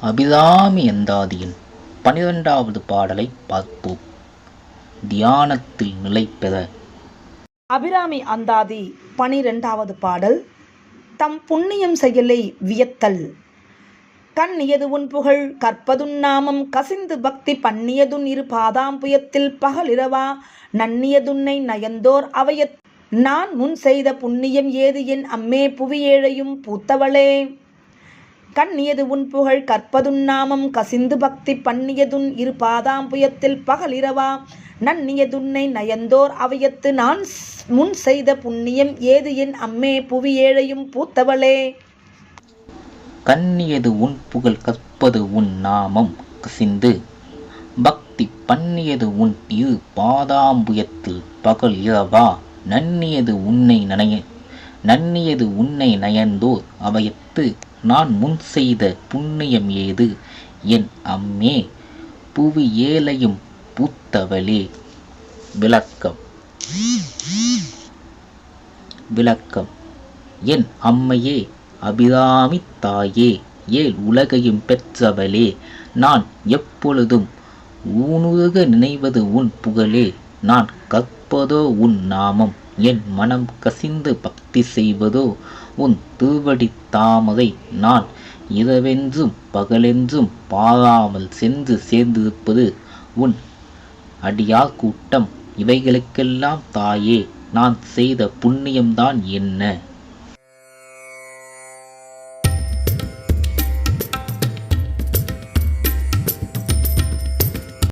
அபிராமி எந்தாதியின் பனிரெண்டாவது பாடலை பார்ப்போம். தியானத்தில் நிலை பெற. அபிராமி அந்தாதி பனிரெண்டாவது பாடல் தம் புண்ணியம் செயலை வியத்தல். கண்ணியது உன் புகழ் கற்பதுன் நாமம் கசிந்து பக்தி பண்ணியதுன் இரு பாதாம்புயத்தில் பகலிரவா நன்னியதுன்னை நயந்தோர் அவையத் நான் முன் செய்த புண்ணியம் ஏது என் அம்மே புவியேழையும் பூத்தவளே. கண்ணியது உன் புகழ் கற்பதுன் நாமம் கசிந்து பக்தி பண்ணியதுன் இரு பாதாம்புயத்தில் பகலிரவா நன்னியதுன்னை நயந்தோர் அவையத்து நான் முன் செய்த புண்ணியம் ஏது என் அம்மே புவி ஏழையும் பூத்தவளே. கண்ணியது உன் புகழ் கற்பது உன் நாமம் கசிந்து பக்தி பண்ணியது உன் இரு பாதாம்புயத்தில் பகல் இரவா. நன்னியது உன்னை நனைய நன்னியது உன்னை நயந்தோர் அவையத்து நான் முன் செய்த புண்ணியம் ஏது? என் அம்மே புவி ஏலையும் பூத்தவளே. விளக்கம். விளக்கம். என் அம்மையே அபிராமி தாயே ஏல் உலகையும் பெற்றவளே. நான் எப்பொழுதும் ஊனுருக நினைவது உன் புகழே. நான் கற்பதோ உன் நாமம். என் மனம் கசிந்து பக்தி செய்வதோ உன் திருவடி தாமரை நான் இரவென்றும் பகலென்றும் பாராமல் சென்று சேர்ந்திருப்பது உன் அடியார் கூட்டம். இவைகளுக்கெல்லாம் தாயே நான் செய்த புண்ணியம்தான் என்ன?